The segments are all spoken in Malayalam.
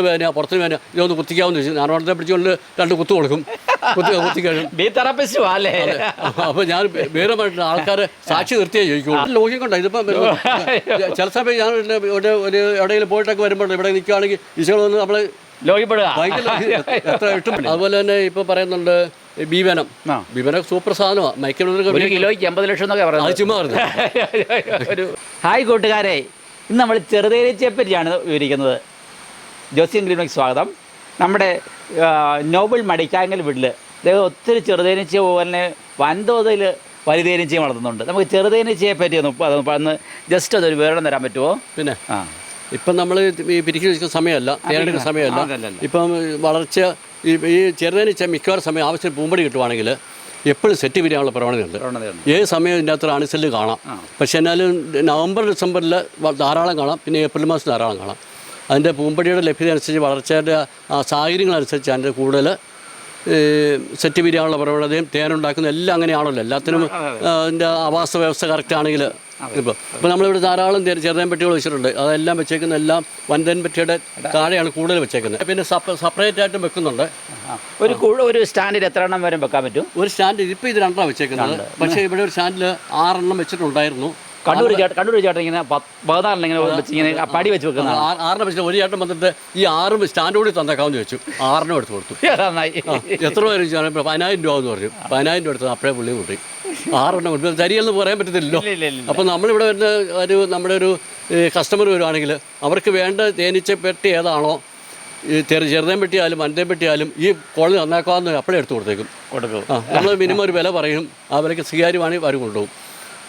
വേദന പുറത്തിന് വേദന ഇതൊന്ന് കുത്തിക്കാവുന്ന ചോദിച്ചു നാനോണത്തെ പിടിച്ചുകൊണ്ട് രണ്ട് കുത്തു കൊടുക്കും. കുത്തി കുത്തിക്കഴിഞ്ഞു ബി തെറാപ്പിസ്റ്റ് അല്ലേ? അപ്പൊ ഞാൻ വേറെ ആൾക്കാരെ സാക്ഷി നിർത്തിയേ ചോദിക്കുള്ളൂ. ലോഹ്യം കൊണ്ടോ? ഇതിപ്പം ചില സമയം ഞാൻ ഒരു എവിടെയെങ്കിലും പോയിട്ടൊക്കെ വരുമ്പോൾ ഇവിടെ നിൽക്കുകയാണെങ്കിൽ ഈശോ വന്ന് നമ്മൾ ലോഹിപ്പെടുക. ഭയങ്കര എത്ര ഇട്ടും അതുപോലെ തന്നെ ഇപ്പൊ പറയുന്നുണ്ട് ബീവനം. ബീവനം സൂപ്പർ സാധനമാണ് മൈക്കിൾ കിലോയ്ക്ക് എൺപത് ലക്ഷം എന്നൊക്കെ പറയുന്നത്. ചുമ്മാ ഒരു ഹായ് കൂട്ടുകാരെ. ഇന്ന് നമ്മൾ ചെറുതേനീച്ചയെ പറ്റിയാണ് വിവരിക്കുന്നത്. ജോസിയൻ ഗ്രീമിലേക്ക് സ്വാഗതം. നമ്മുടെ നോബിൾ മടിക്കാങ്കൽ വീട്ടിൽ അദ്ദേഹം ഒത്തിരി ചെറുതേനീച്ച പോലെ വൻതോതിൽ വലുതേനീച്ചയും വളർത്തുന്നുണ്ട്. നമുക്ക് ചെറുതേനീച്ചയെ പറ്റി ഒന്ന് അതൊന്ന് ജസ്റ്റ് അതൊരു വിവരണം തരാൻ പറ്റുമോ പിന്നെ ആ. ഇപ്പം നമ്മൾ ഈ പിരിക്കി വെക്കുന്ന സമയമല്ല തേനെടുക്കുന്ന സമയമല്ല. ഇപ്പം വളർച്ച ഈ ഈ ചെറുതേനീച്ച മിക്കവാറും സമയം ആവശ്യത്തിന് പൂമ്പടി കിട്ടുവാണെങ്കിൽ എപ്പോഴും സെറ്റ് പിരിയാനുള്ള പ്രവണതയുണ്ട്. പ്രവണതയുണ്ട്. ഏത് സമയം ഇതിന്റെ അകത്ത് അണിസെല്ല് കാണാം. പക്ഷേ എന്നാലും നവംബർ ഡിസംബറിൽ ധാരാളം കാണാം. പിന്നെ ഏപ്രിൽ മാസം ധാരാളം കാണാം. അതിന്റെ പൂമ്പടിയുടെ ലഭ്യത അനുസരിച്ച് വളർച്ചയുടെ ആ സാഹചര്യങ്ങളനുസരിച്ച് അതിന്റെ കൂടുതൽ സെറ്റ് പിരിയാനുള്ള പ്രവണതയും തേനുണ്ടാക്കുന്ന എല്ലാം അങ്ങനെയാണല്ലോ. എല്ലാത്തിനും അതിന്റെ ആവാസ വ്യവസ്ഥ കറക്റ്റ് ആണെങ്കിൽ ഇപ്പോൾ ഇപ്പോൾ നമ്മളിവിടെ ധാരാളം ചെറുതേൻ പെട്ടികൾ വെച്ചിട്ടുണ്ട്. അതെല്ലാം വെച്ചേക്കുന്ന എല്ലാം വൻതേൻ പെട്ടിയുടെ താഴെയാണ് കൂടുതൽ വെച്ചേക്കുന്നത്. പിന്നെ സെപ്പറേറ്റ് ആയിട്ടും വെക്കുന്നുണ്ട്. ഒരു ഒരു സ്റ്റാൻഡിൽ എത്ര എണ്ണം വരെ വെക്കാൻ പറ്റും? ഒരു സ്റ്റാൻഡിൽ ഇപ്പോൾ ഇത് രണ്ടെണ്ണം വെച്ചേക്കുന്നത്. പക്ഷേ ഇവിടെ ഒരു സ്റ്റാൻഡിൽ ആറെണ്ണം വെച്ചിട്ടുണ്ടായിരുന്നു. കണ്ണൂർ ചേട്ടൻ കണ്ണൂർ ചേട്ടൻ ഇങ്ങനെ പതിനാറിന് ഇങ്ങനെ വെച്ച് ഇങ്ങനെ പടി വെച്ച് വെക്കുന്ന ആറിനെ വെച്ചിട്ട് ഒരു ചേട്ടൻ വന്നിട്ട് ഈ ആറും സ്റ്റാൻഡ് കൂടി തന്നേക്കാമെന്ന് ചോദിച്ചു. ആറിനും എടുത്ത് കൊടുത്തു. നന്നായി. എത്ര പേര് പതിനായിരം രൂപ എന്ന് പറഞ്ഞു. പതിനായിരം രൂപ എടുത്ത് അപ്പഴേ പുള്ളി കൂട്ടി. ആറെണ്ണം കൊടുത്തു. തരിയെന്ന് പറയാൻ പറ്റത്തില്ലല്ലോ. അപ്പം നമ്മളിവിടെ വരുന്ന ഒരു നമ്മുടെ ഒരു കസ്റ്റമർ വരുവാണെങ്കിൽ അവർക്ക് വേണ്ട തേനീച്ച പെട്ടി ഏതാണോ ഈ ചെറു ചെറുതേൻ പെട്ടിയാലും മനത്തേം പെട്ടിയാലും ഈ കോളനി നന്നാക്കാമെന്ന് അപ്പോഴേ എടുത്തു കൊടുത്തേക്കും. കൊടുക്കും. നമ്മൾ മിനിമം ഒരു വില പറയും. ആ വിലയ്ക്ക് സ്വീകാര്യമാണെങ്കിൽ അവർ കൊണ്ടുപോകും.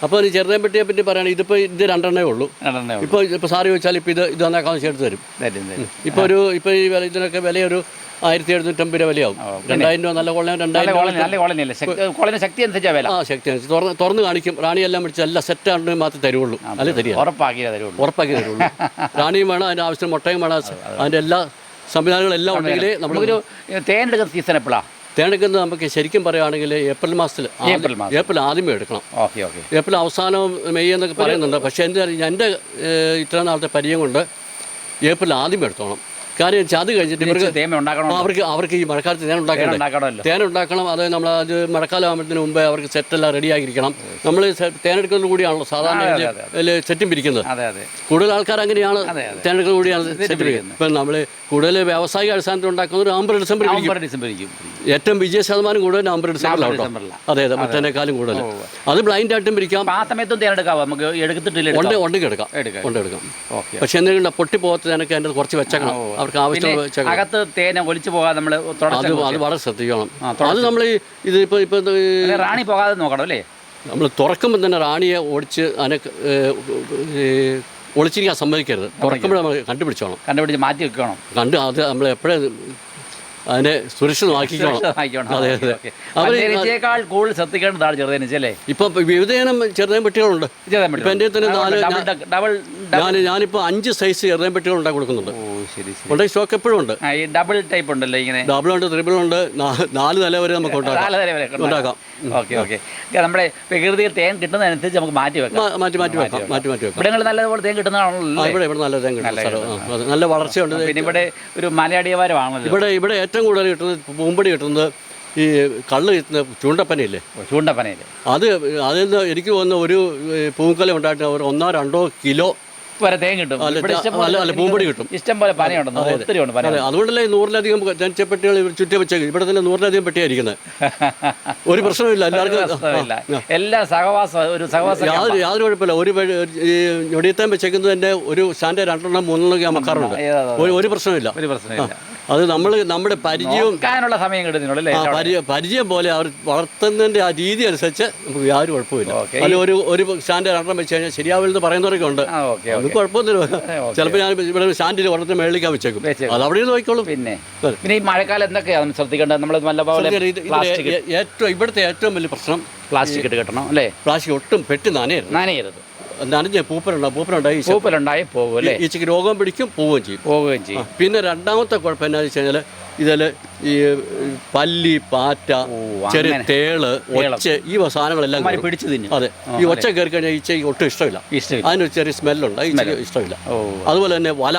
അപ്പോൾ ഈ ചെറുതേൻ പെട്ടിയെ പറ്റി പറയുകയാണെങ്കിൽ ഇതിപ്പോൾ ഇത് രണ്ടെണ്ണേ ഉള്ളൂ. രണ്ടെണ്ണേ ഉള്ളൂ. ഇപ്പോൾ ഇപ്പോൾ സാറ് ചോദിച്ചാൽ ഇപ്പോൾ ഇത് ഇത് നന്നാക്കാമെന്ന് ചേർത്ത് തരും. തരും തരും. ഇപ്പോൾ ഒരു ഇപ്പോൾ ഈ വില ഇതിനൊക്കെ വില ഒരു ആയിരത്തി എഴുന്നൂറ്റമ്പത് രൂപ വിലയാവും രണ്ടായിരം രൂപ നല്ല കോളനി നല്ല രണ്ടായിരം കോളനി നല്ല കോളനി അല്ലേ ശക്തി കോളനി ശക്തി അനുസരിച്ചാ വില. ആ ശക്തി അനുസരിച്ച്. തുറന്ന് തുറന്ന് കാണിക്കും. റാണിയെല്ലാം മേടിച്ച് എല്ലാം സെറ്റാണെങ്കിൽ മാത്രമേ തരുള്ളൂ. അല്ലെ തരിക? ഉറപ്പാക്കിയേ തരുള്ളൂ. ഉറപ്പാക്കി തരുള്ളൂ. റാണിയും വേണം അതിന്റെ ആവശ്യം മുട്ടയും വേണം അതിന്റെ എല്ലാ സംവിധാനങ്ങളെല്ലാം ഉണ്ടെങ്കിൽ നമ്മൾ നമുക്കൊരു തേൻ എടുക്കുന്ന സീസൺ എപ്പോഴാ തേനെടുക്കുന്നത് നമുക്ക് ശരിക്കും പറയുകയാണെങ്കിൽ ഏപ്രിൽ മാസത്തിൽ ഏപ്രിൽ മാസം. ഏപ്രിൽ ആദ്യമേ എടുക്കണം. Okay okay. ഏപ്രിൽ അവസാനം മെയ് എന്നൊക്കെ പറയുന്നുണ്ട്. പക്ഷേ എന്റെ എന്റെ ഇത്ര നാളത്തെ പരിചയം കൊണ്ട് ഏപ്രിൽ ആദ്യമേ എടുത്തോണം. കാര്യം വെച്ചാൽ അത് കഴിഞ്ഞിട്ട് ഇവർക്ക് തേമ ഉണ്ടാക്കണം അവർക്ക് അവർക്ക് ഈ മഴക്കാലത്ത് തേൻ ഉണ്ടാക്കണം തേൻ ഉണ്ടാക്കണം. അത് നമ്മൾ അത് മഴക്കാലം ആകുമ്പോഴത്തിന് മുമ്പേ അവർക്ക് സെറ്റെല്ലാം റെഡി ആയിരിക്കണം. നമ്മൾ തേനെടുക്കുന്നത് കൂടിയാണല്ലോ സാധാരണ സെറ്റും പിരിക്കുന്നത് കൂടുതൽ ആൾക്കാർ അങ്ങനെയാണ്. തേനെടുക്കുന്നത് കൂടിയാണ് സെറ്റ് പിരിക്കുന്നത് ഇപ്പം നമ്മൾ കൂടുതൽ വ്യാവസായിക അടിസ്ഥാനത്തിൽ ഉണ്ടാക്കുന്നത് നവംബർ ഡിസംബർ ഏറ്റവും വിജയ ശതമാനം കൂടുതൽ നവംബർ ഡിസംബറിലാണ് അതെ അതെ. മറ്റേക്കാളും കൂടുതൽ അത്. ബ്ലൈൻഡ് ആയിട്ടും പിരിക്കാം ആ സമയത്തും തേൻ എടുക്കാവോ? നമുക്ക് എടുത്തിട്ടില്ല ഉണ്ട് ഉണ്ടെങ്കിൽ എടുക്കാം. എടുക്കാം ഉണ്ട് എടുക്കാം. ഓക്കെ പക്ഷെ എന്തെങ്കിലും പൊട്ടി പോകത്തതിനൊക്കെ അതിന്റെ കുറച്ച് വെച്ചേക്കണം. അവർക്ക് ആവശ്യമുള്ള അകത്ത് തേന ഒലിച്ചു പോകാതെ നമ്മൾ അത് അത് വളരെ ശ്രദ്ധിക്കണം. അത് നമ്മൾ ഇതിപ്പോ ഇത് ഇപ്പോൾ ഇപ്പോൾ റാണി പോകാതെ നോക്കണം അല്ലേ? നമ്മൾ തുറക്കുമ്പോൾ തന്നെ റാണിയെ ഓടിച്ച് അതിനെ ഒളിച്ചിരിക്കാൻ സമ്മതിക്കരുത്. തുറക്കുമ്പോൾ നമ്മൾ കണ്ടുപിടിച്ചോണം. കണ്ടുപിടിച്ച് മാറ്റി വെക്കണം. കണ്ട് അത് നമ്മൾ എപ്പോഴും അതിനെ സുരക്ഷിതമാക്കിക്കണം. അതെ അതെ. അവർ കൂടുതൽ ശ്രദ്ധിക്കേണ്ടതാണ് ചെറുതേനീച്ച അല്ലേ? ഇപ്പം ചെറുതേൻ പെട്ടികളുണ്ട്. ചെറുതേൻ ഇപ്പം എന്റെ തന്നെ നാല് ഡബിൾ ഞാൻ ഞാനിപ്പോൾ അഞ്ച് സൈസ് എറിയാൻ പെട്ടികൾ ഉണ്ടാക്കി കൊടുക്കുന്നുണ്ട്. ഉണ്ടെങ്കിൽ സ്റ്റോക്ക് എപ്പോഴും ഉണ്ട്. ആ, ഈ ഡബിൾ ടൈപ്പ് ഉണ്ടല്ലോ ഇങ്ങനെ. ഡബിൾ ഉണ്ട് ത്രിബിൾ ഉണ്ട് നാ- നാല് നില വരെ നമുക്ക് ഉണ്ടാക്കാം. നാല് തരം വരെ ഉണ്ടാക്കാം. Okay okay. നമ്മുടെ പ്രകൃതിയിൽ തേൻ കിട്ടുന്നതനുസരിച്ച് നമുക്ക് മാറ്റി വെക്കാം. മാ- മാറ്റി മാറ്റി വെക്കാം മാറ്റി മാറ്റി വെക്കാം. ഇവിടങ്ങളിൽ നല്ലതുപോലെ തേൻ ആ, കിട്ടുന്നതാണല്ലോ ഇവിടെ ഇവിടെ നല്ല തേൻ കിട്ടും സ്ഥലം ആ, അതെ. നല്ല വളർച്ചയുണ്ട്. പിന്നെ ഇവിടെ ഒരു മലയടിയവാരമാണല്ലോ ഇവിടെ ഇവിടെ ഏറ്റവും കൂടുതൽ കിട്ടുന്നത് പൂമ്പടി കിട്ടുന്നത് ഈ കള്ള് കിട്ടുന്ന ചൂണ്ടപ്പനയില്ലേ? ചൂണ്ടപ്പനയിൽ അത് അതിൽ നിന്ന് എനിക്ക് തോന്നുന്ന ഒരു ഏ, പൂങ്കല ഉണ്ടായിട്ട് ഒരു ഒന്നോ രണ്ടോ കിലോ വരെ തേൻ കിട്ടും. പൂമ്പൊടി കിട്ടും. ഇഷ്ടം പോലെ പനയുണ്ടെന്ന് ഒത്തിരി ഉണ്ട് പന അതെ അതുകൊണ്ടല്ലേ നൂറിലധികം തെനച്ചപ്പെട്ടികൾ ചുറ്റി വെച്ചേക്കും ഇവിടെ തന്നെ നൂറിലധികം പെട്ടിയായിരിക്കുന്നത് ഒരു പ്രശ്നമില്ല എല്ലാവർക്കും എല്ലാം സഹവാസം ഒരു സഹവാസം യാതൊരു യാതൊരു കുഴപ്പമില്ല. ഒരു ഈ ഞൊടിയത്താൻ വെച്ചേക്കുന്നത് ഒരു സ്റ്റാൻഡ് രണ്ടെണ്ണം മൂന്നെണ്ണം ഒക്കെ വെക്കാറുണ്ട് ഒരു ഒരു പ്രശ്നമില്ല ഒരു പ്രശ്നമില്ല അത് നമ്മൾ നമ്മുടെ പരിചയവും നോക്കാനുള്ള സമയം കിട്ടുന്നുള്ളൂ ആ, പരിചയ പരിചയം പോലെ അവർ വളർത്തുന്നതിന്റെ ആ രീതി അനുസരിച്ച് നമുക്ക് യാതൊരു കുഴപ്പമില്ല ഓക്കേ. അതിൽ ഒരു ഒരു സ്റ്റാൻഡ് രണ്ടെണ്ണം വെച്ച് കഴിഞ്ഞാൽ ശരിയാവില്ലെന്ന് പറയുന്നവരൊക്കെ ഉണ്ട്. ആ ഓക്കെ അത് കുഴപ്പമൊന്നുമില്ല. ഓക്കേ. ചിലപ്പോൾ ഞാൻ ഇവിടെ സ്റ്റാൻഡിൽ ഒരെണ്ണത്തിന് മേളിക്കാൻ വെച്ചേക്കും. വെച്ചേക്കും. അത് അവിടെ നിന്ന് നോക്കിക്കോളും. പിന്നെ? അതെ. പിന്നെ ഈ മഴക്കാലം എന്തൊക്കെയാണ് ശ്രദ്ധിക്കേണ്ടത്. നമ്മൾ നല്ലപോലെ ഇത് ഇത് പ്ലാസ്റ്റിക് ഏ- ഏറ്റവും ഇവിടുത്തെ ഏറ്റവും വലിയ പ്രശ്നം പ്ലാസ്റ്റിക് ഇട്ട് കെട്ടണം അല്ലേ? പ്ലാസ്റ്റിക് ഒട്ടും പെട്ടി നനയരുത്. നനയരുത്. നനഞ്ഞ പൂപ്പലുണ്ടാവും പൂപ്പലുണ്ടായി ഈ പൂപ്പലുണ്ടായി പോകും അല്ലേ? ഈച്ചയ്ക്ക് രോഗം പിടിക്കും പോവുകയും ചെയ്യും. പോവുകയും ചെയ്യും. പിന്നെ രണ്ടാമത്തെ കുഴപ്പം എന്നാന്ന് വെച്ച് കഴിഞ്ഞാൽ ഇതിൽ ഈ പല്ലി പാറ്റ ചെറിയ അങ്ങനെ. തേൾ ഒച്ച ഈ സാധനങ്ങളെല്ലാം അവന്മാര് കയറും. പിടിച്ചു തിന്നും. അതെ. ഈ ഒച്ച കയറി കഴിഞ്ഞാൽ ഈച്ചയ്ക്ക് ഒട്ടും ഇഷ്ടമില്ല. ഇഷ്ടമില്ല. അതിനൊരു ചെറിയ സ്മെല്ലുണ്ട്. ഈച്ചയ്ക്ക് ഇഷ്ടമില്ല. ഓ. അതുപോലെ തന്നെ വല.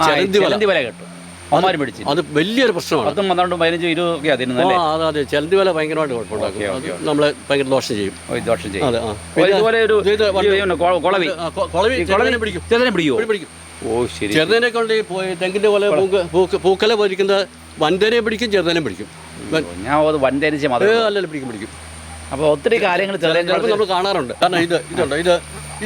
ആ, ചെലന്തി വല. ചെലന്തി വല കിട്ടും. അവന്മാരും പിടിച്ച് അത് വലിയൊരു പ്രശ്നമാണ്. പത്തും പന്ത്രണ്ടും പതിനഞ്ചും ഇരുപതൊക്കെ തിന്നുന്നത് അതെ അതെ. ചിലന്തി വില ഭയങ്കരമായിട്ട് കുഴപ്പമുണ്ടാക്കും നമ്മളെ ഭയങ്കര ദോഷം ചെയ്യും. ദോഷം ചെയ്യും. അതെ ഇതുപോലെ ഒരു കുളവി. കുളവി കുളവിനെ പിടിക്കും. ചെറുതിനെ പിടിക്കുമോ പിടിക്കും. ഓ ശരി ചെറുതിനെ കൊണ്ട് തെങ്ങിന്റെ പോലെ പൂക്ക് പൂക്ക് പൂക്കല പോയിരിക്കുന്ന വൻതേനെ പിടിക്കും ചെറുതിനെ പിടിക്കും. ഞാൻ അത് അല്ലല്ല പിടിക്കും പിടിക്കും. അപ്പോൾ ഒത്തിരി കാര്യങ്ങൾ ചെറുതേനെ നമ്മൾ കാണാറുണ്ട്. കാരണം ഇത് ഇതുണ്ട്. ഇത്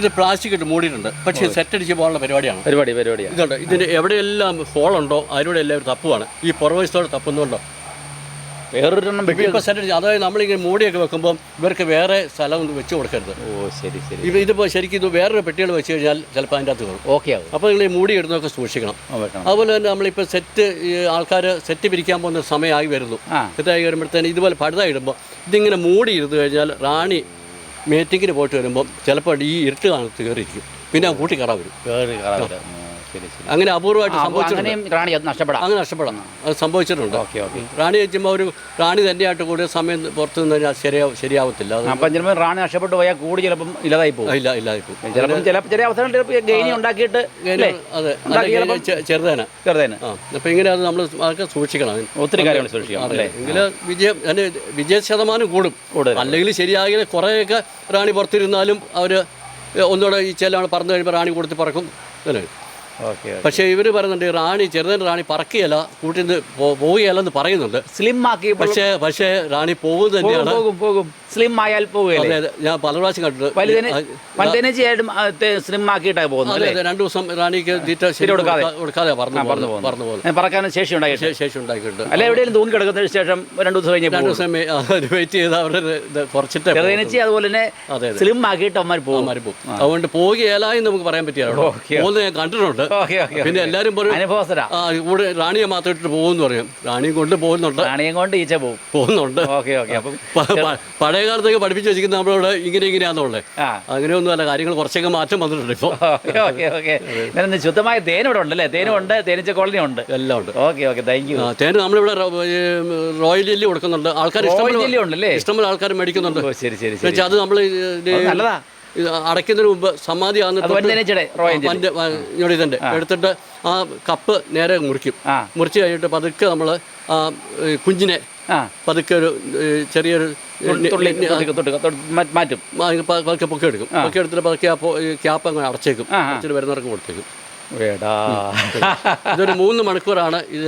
ഇത് പ്ലാസ്റ്റിക് ഇട്ട് മൂടിയിട്ടുണ്ട്. പക്ഷേ സെറ്റ് അടിച്ച് പോകാനുള്ള പരിപാടിയാണ്. പരിപാടി പരിപാടിയാണ്. ഇതുണ്ട്. ഇതിന് എവിടെയെല്ലാം ഹോളുണ്ടോ അതിലൂടെ ഒരു തപ്പുവാണ്. ഈ പുറവശത്തോടെ തപ്പുന്നുണ്ടോ? വേറൊരെണ്ണം ഇപ്പോൾ സെറ്റ് അടിച്ച് അതായത് നമ്മളിങ്ങനെ മൂടിയൊക്കെ വെക്കുമ്പോൾ ഇവർക്ക് വേറെ സ്ഥലം ഒന്നും വെച്ച് കൊടുക്കരുത്. ഓ ശരി ശരി. ഇത് ഇതിപ്പോൾ ശരിക്കും ഇത് വേറൊരു പെട്ടികൾ വെച്ച് കഴിഞ്ഞാൽ ചിലപ്പോൾ അതിന്റെ അകത്ത് കയറും. ഓക്കെ ആവും അപ്പോൾ നിങ്ങൾ ഈ മൂടി ഇടുന്നതൊക്കെ സൂക്ഷിക്കണം. അതുപോലെ തന്നെ നമ്മളിപ്പോൾ സെറ്റ് ഈ ആൾക്കാർ സെറ്റ് പിരിക്കാൻ പോകുന്ന സമയമായി വരുന്നു. സെറ്റായി വരുമ്പോഴത്തേന് ഇതുപോലെ പടുത ഇടുമ്പോൾ ഇതിങ്ങനെ മൂടി ഇരുന്ന് കഴിഞ്ഞാൽ റാണി മീറ്റിങ്ങിന് പോയിട്ട് വരുമ്പോൾ ചിലപ്പോൾ ഈ ഇരുട്ട് കാണത്ത് കയറിയിരിക്കും. പിന്നെ കൂട്ടി വരും. കേറി കയറാൻ ഉം, ശരി ശരി അങ്ങനെ അപൂർവമായിട്ട് സംഭവിച്ചിട്ടുണ്ട്. റാണി അത് നഷ്ടപ്പെടാം. അങ്ങനെ നഷ്ടപ്പെടാം. അത് സംഭവിച്ചിട്ടുണ്ട്. Okay okay. റാണി വെച്ചുമ്പോൾ ഒരു റാണി തന്നെയായിട്ട് കൂടിയ സമയം പുറത്തു നിന്ന് കഴിഞ്ഞാൽ ശരിയാ ശരിയാവത്തില്ല. അപ്പം ചിലപ്പോൾ റാണി നഷ്ടപ്പെട്ടു പോയാൽ കൂടി ചിലപ്പം ഇല്ലാതായി പോകും. ഇല്ല ഇല്ലാതിപ്പോൾ പോകും ചില ചെറിയ അവസരം ചിലപ്പോൾ ഗെയിനി ഉണ്ടാക്കിയിട്ട് അതെ ചെറുതേന ചിലപ്പം- ചെറുതേന. ചെറുതേന്. ഇങ്ങനെ അത് നമ്മൾ അതൊക്കെ സൂക്ഷിക്കണം. ഒത്തിരി കാര്യങ്ങൾ സൂക്ഷിക്കണം അല്ലേ? എങ്കിൽ വിജയം അതിന് വിജയ ശതമാനം കൂടും. കൂടുതൽ അല്ലെങ്കിൽ ശരിയാകില്ല കുറേയൊക്കെ റാണി പുറത്തിരുന്നാലും അവർ ഒന്നുകൂടെ ഈ ചെല്ലാണ് പറന്നു കഴിയുമ്പോൾ റാണി കൊടുത്ത് പറക്കും. അല്ലേ? പക്ഷേ ഇവർ പറയുന്നുണ്ട് റാണി ചെറുതൻ റാണി പറക്കുകയല്ല കൂട്ടിൽ നിന്ന് പോവുകയല്ലെന്ന് പറയുന്നുണ്ട്. സ്ലിം ആക്കി പക്ഷേ പക്ഷേ റാണി പോകുന്നത് തന്നെയാണ്. പോകും പോകും. സ്ലിം ആയാൽ പോവുകയല്ലേ ഞാൻ പല പ്രാവശ്യം കണ്ടിട്ടുണ്ട്. സ്ലിം ആക്കിയിട്ടാണ് പോകുന്നത് രണ്ടു ദിവസം റാണിക്ക് തീറ്റ ശരി കൊടുക്കാതെ. കൊടുക്കാ- കൊടുക്കാതെ പറഞ്ഞു പറഞ്ഞു പോകുന്നു പറക്കാനും ശേഷി ഉണ്ടായിട്ട് ശേഷി ഉണ്ടാക്കിയിട്ടുണ്ട് അല്ല എവിടെയെങ്കിലും തൂങ്ങി കിടക്കുന്നതിന് ശേഷം രണ്ടു ദിവസം കഴിഞ്ഞ് രണ്ടു ദിവസം വെയിറ്റ് ചെയ്ത് അവരുടെ കുറച്ചിട്ട് ചെറുതേനച്ചി അതുപോലെ തന്നെ സ്ലിം ആക്കിയിട്ട് അവന്മാർ പോകും. അവന്മാർ പോകും. അതുകൊണ്ട് പോകുകയല്ലായി നമുക്ക് പറയാൻ പറ്റിയാലോ. പോകുന്നത് ഞാൻ കണ്ടിട്ടുണ്ട്. പിന്നെ എല്ലാവരും അനുഭവസ്ഥരാ. കൂടെ റാണിയെ മാത്രം ഇട്ടിട്ട് പോകുമെന്ന് പറയും. റാണിയും കൊണ്ട് പോകുന്നുണ്ട്. റാണിയും കൊണ്ട് ഈച്ച പോകും. പോകുന്നുണ്ട്. Okay okay. അപ്പം പഴയ കാലത്തൊക്കെ പഠിപ്പിച്ചു വെച്ചിരിക്കുന്ന നമ്മളോട് ഇങ്ങനെ ഇങ്ങനെയാണെന്നുള്ളത് അങ്ങനെ അങ്ങനെയൊന്നും അല്ല കാര്യങ്ങൾ കുറച്ചൊക്കെ മാറ്റം വന്നിട്ടുണ്ട് ഇപ്പോൾ ഓക്കെ ഓക്കെ ഓക്കെ. ശുദ്ധമായ തേൻ ഇവിടെ ഉണ്ടല്ലേ? തേനും ഉണ്ട് തേനീച്ച കോളനി ഉണ്ട്. എല്ലാം ഉണ്ട്. ഓക്കെ ഓക്കെ താങ്ക് യു തേന് നമ്മളിവിടെ റോയൽ ജെല്ലി കൊടുക്കുന്നുണ്ട്. ആൾക്കാർ ജെല്ലി ഉണ്ടല്ലേ? ഇഷ്ടംപോലെ ആൾക്കാർ മേടിക്കുന്നുണ്ട്. ശരി ശരി ശരി. അത് നമ്മൾ നല്ലതാ. അടയ്ക്കുന്നതിന് മുമ്പ് സമാധി ഞൊടിതന്റെ എടുത്തിട്ട് ആ കപ്പ് നേരെ മുറിക്കും. മുറിച്ച് കഴിഞ്ഞിട്ട് പതുക്കെ നമ്മൾ കുഞ്ഞിനെ പതുക്കെ ഒരു ചെറിയൊരു മാറ്റും. പതുക്കെ പൊക്കെ എടുക്കും പൊക്കെ എടുത്തിട്ട് പതുക്കെ ക്യാപ്പ് അങ്ങനെ അടച്ചേക്കും. അടച്ചിട്ട് വരുന്നവർക്ക് കൊടുത്തേക്കും. വേടാ ഇതൊരു മൂന്ന് മണിക്കൂറാണ് ഇത്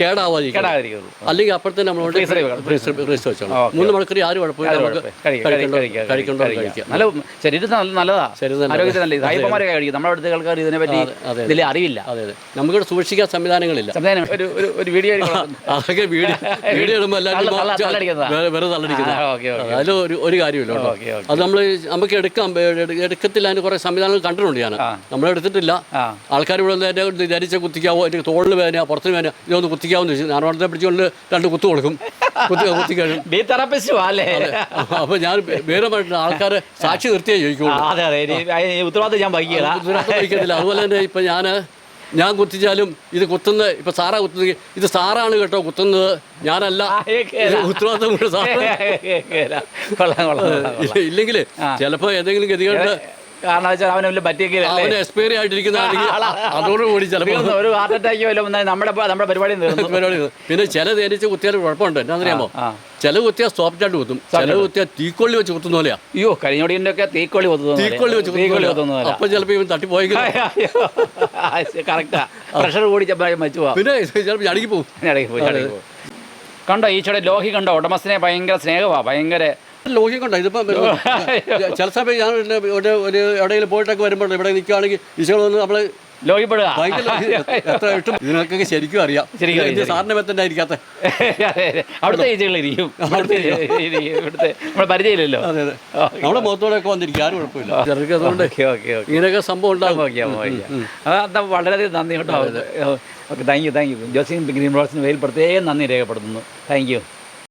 കേടാവാതിരിക്കുന്നത്. അല്ലെങ്കിൽ അപ്പോഴത്തെ വെക്കണം. ഫ്രീസ് വെച്ചോളാം. മൂന്ന് മണിക്കൂർ ആരും കുഴപ്പമില്ല നമുക്ക് കഴിക്കാം, കഴിക്കണ്ടോ? കഴിക്കാം, നല്ല ശരീരത്തിന് നല്ല നല്ലതാ. ആരോഗ്യത്തിന് നല്ല സായിപ്പന്മാരൊക്കെ കഴിക്കും. നമ്മുടെ അടുത്ത ആൾക്കാർ ഇതിനെ പറ്റി. ഇതിൽ അറിവില്ല. അതെ അതെ. നമുക്കിവിടെ സൂക്ഷിക്കാൻ സംവിധാനങ്ങളില്ല. സംവിധാനം. ഒരു ഒരു വീഡിയോ. അതൊക്കെ വീഡിയോ വീഡിയോ ഇടുമ്പോൾ വെറുതെ- തള്ളടിക്കുന്നത്. അതിൽ ഒരു ഒരു കാര്യമില്ല. അത് നമ്മൾ നമുക്ക് എടുക്കാം. എടു- എടുക്കത്തില്ല. അതിന് കുറേ സംവിധാനങ്ങൾ കണ്ടിട്ടുണ്ട് ഞാൻ. ആ. ആൾക്കാർ ഇവിടെ നിന്ന് എന്നെ ധരിച്ച കുത്തിക്കാവോ എന്റെ തോളിൽ വേദന പുറത്തിന് വേദന ഇതൊന്ന് കുത്തിക്കാവോ എന്ന് ചോദിച്ചു. ഞാൻ ഉടനെ പിടിച്ചുകൊണ്ട് രണ്ട് കുത്തു കൊടുക്കും. കുത്തി കുത്തി കഴിയും. അപ്പോൾ ഞാൻ വേറെ ആൾക്കാരെ സാക്ഷി നിർത്തിയേ ചോദിക്കുള്ളൂ. ഉത്തരവാദിത്തം ഞാൻ അതുപോലെ തന്നെ ഇപ്പം ഞാൻ ഞാൻ കുത്തിച്ചാലും ഇത് കുത്തുന്ന ഇപ്പം സാറാ കുത്തുന്നത് ഇത് സാറാണ് കേട്ടോ കുത്തുന്നത്. ഞാനല്ല. ഉത്തരവാദിത്തം. ഇല്ലെങ്കിൽ ചിലപ്പോൾ ഏതെങ്കിലും ഗതികളുടെ കാരണം വെച്ചാൽ അവന് വലിയ പറ്റിയൊക്കെ എക്സ്പയറി അതോടുകൂടി ചിലപ്പോൾ ഒരു ഹാർട്ട് അറ്റാക്ക് വല്ലതും നമ്മുടെ നമ്മുടെ പരിപാടി പിന്നെ ചില തേനീച്ച കുത്തിയാൽ കുഴപ്പമുണ്ട്. എന്നാന്നറിയാമോ ചില ചില കുത്തിയാൽ ആയിട്ട് കുത്തും. ചില കുത്തിയാൽ തീക്കൊള്ളി വെച്ച് കുത്തുന്ന പോലെയാ. അയ്യോ കഴിഞ്ഞോടിന്റെ ഒക്കെ തീക്കൊള്ളി കൊത്തുന്നു തീക്കൊള്ളി വെച്ച് തീക്കൊള്ളി കുത്തുന്ന അപ്പൊ ചിലപ്പോൾ ഇവൻ തട്ടിപ്പോയെങ്കിൽ കറക്റ്റാ പ്രഷർ കൂടി മരിച്ചു പോവാം. പിന്നെ ചിലപ്പോൾ അടിക്ക് പോകും കണ്ടോ ഈച്ചയുടെ ലോഹി കണ്ടോ? ഉടമസ്ഥനെ ഭയങ്കര സ്നേഹമാ ഭയങ്കര ലോഹിക്കുണ്ടോ? ഇതിപ്പം ചില സമയം ഞാൻ ഒരു ഒരു എവിടെയെങ്കിലും പോയിട്ടൊക്കെ വരുമ്പോൾ ഇവിടെ നിൽക്കുകയാണെങ്കിൽ ഈശോ വന്ന് നമ്മൾ ലോഹിപ്പെടുക. എത്ര ഇട്ടും. ഇതിനൊക്കെ ശരിക്കും അറിയാം. ശരിക്കും അറിയാം, ഇത് സാറിന് മെത്തന്റെ ആയിരിക്കാത്ത. അവിടുത്തെ ഇരിക്കും. ഇവിടുത്തെ നമ്മുടെ പരിചയമില്ലല്ലോ. നമ്മുടെ മുഖത്തോടെ ഒക്കെ വന്നിരിക്കും. ആരും കുഴപ്പമില്ല. അതുകൊണ്ട് ഇങ്ങനെയൊക്കെ സംഭവം ഉണ്ടാകും അതാ വളരെയധികം നന്ദി കേട്ടോ. Okay thank you thank you. Josin green ബ്രോസിന് പേരിൽ പ്രത്യേകം നന്ദി രേഖപ്പെടുത്തുന്നു. Thank you.